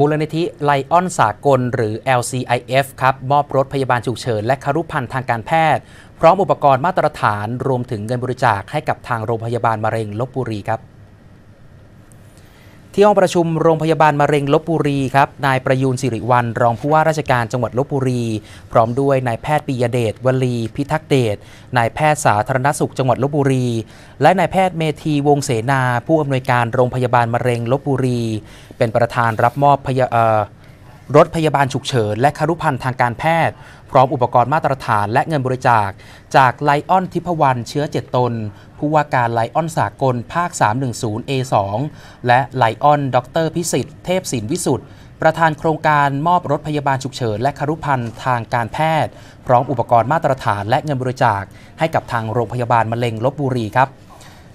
มูลนิธิไลออนสากล หรือ LCIF ครับ มอบรถพยาบาลฉุกเฉินและคารุพันธ์ทางการแพทย์ พร้อมอุปกรณ์มาตรฐานรวมถึงเงินบริจาคให้กับทางโรงพยาบาลมะเร็งลบบุรีครับ ที่ห้องประชุมโรงพยาบาลมะเร็งลบบุรีครับ นายประยูนสิริวัลรองผู้ว่าราชการจังหวัดลบบุรี พร้อมด้วยนายแพทย์ปิยเดชวลี พิทักษ์เดช นายแพทย์สาธารณสุขจังหวัดลบบุรี และนายแพทย์เมธีวงเสนา ผู้อำนวยการโรงพยาบาลมะเร็งลบบุรี เป็นประธานรับมอบพยาเอ่อ รถพยาบาลฉุกเฉิน และคารุภัณฑ์ทางการแพทย์ พร้อมอุปกรณ์มาตรฐานและเงินบริจาค จากไลออนทิพวรรณเชื้อ7ตน ผู้ว่าการไลออนสากลภาค 310 A2 และไลออนดรพิสิทธิ์เทพศิลวิสุทธิ์ประธานโครงการมอบรถพยาบาลฉุกเฉินและคารุภัณฑ์ทางการแพทย์ พร้อมอุปกรณ์มาตรฐานและเงินบริจาค ให้กับทางโรงพยาบาลมะเร็งลบบุรีครับ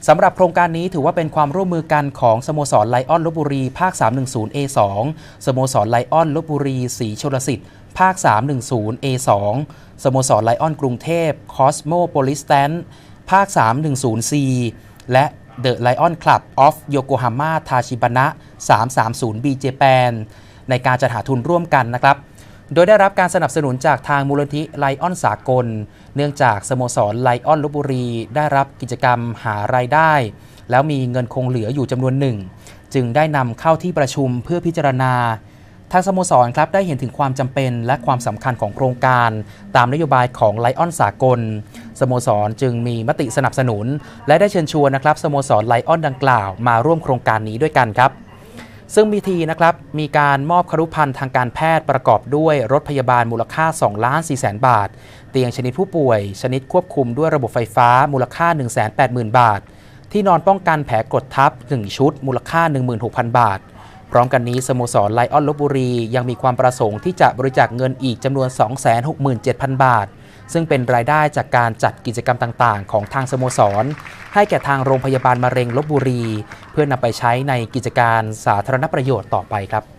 สำหรับโครงการนี้ถือว่าเป็นความร่วมมือกันของสโมสรไลออนลบบุรี ภาค 310 A2 สโมสรไลออนลบบุรีสีชลสิทธิ์ภาค 310 A2 สโมสรไลออนกรุงเทพคอสโมโพลิสแตนภาค 310 C และ The Lion Club of Yokohama Tachibana 330 B Japan ในการจัดหาทุนร่วมกันนะครับ โดยได้รับการสนับสนุนจากทางมูลนิธิไลออนสากล เนื่องจากสโมสรไลออนลบบุรี ได้รับกิจกรรมหารายได้ แล้วมีเงินคงเหลืออยู่จำนวนหนึ่ง จึงได้นำเข้าที่ประชุมเพื่อพิจารณา ทางสโมสรครับได้เห็นถึงความจำเป็นและความสำคัญของโครงการ ตามนโยบายของไลออนสากล สโมสรจึงมีมติสนับสนุน และได้เชิญชวนนะครับสโมสรไลออนดังกล่าว มาร่วมโครงการนี้ด้วยกันครับ ซึ่งมีทีนะครับมีการมอบครุภัณฑ์ทางการแพทย์ประกอบด้วยรถพยาบาลมูลค่า 2 ล้าน4แสนบาท เตียงชนิดผู้ป่วย ชนิดควบคุมด้วยระบบไฟฟ้ามูลค่า 180,000 บาท ที่นอนป้องกันแผลกดทับ 1 ชุด มูลค่า 16,000 บาท พร้อมกันนี้สโมสรไลออนลบบุรี ยังมีความประสงค์ที่จะบริจาคเงินอีกจำนวน 267,000 บาท ซึ่งเป็นรายได้จากการจัดกิจกรรมต่างๆ ของทางสโมสร ให้แก่ทางโรงพยาบาลมะเร็งลบบุรี เพื่อนำไปใช้ในกิจการสาธารณประโยชน์ต่อไปครับ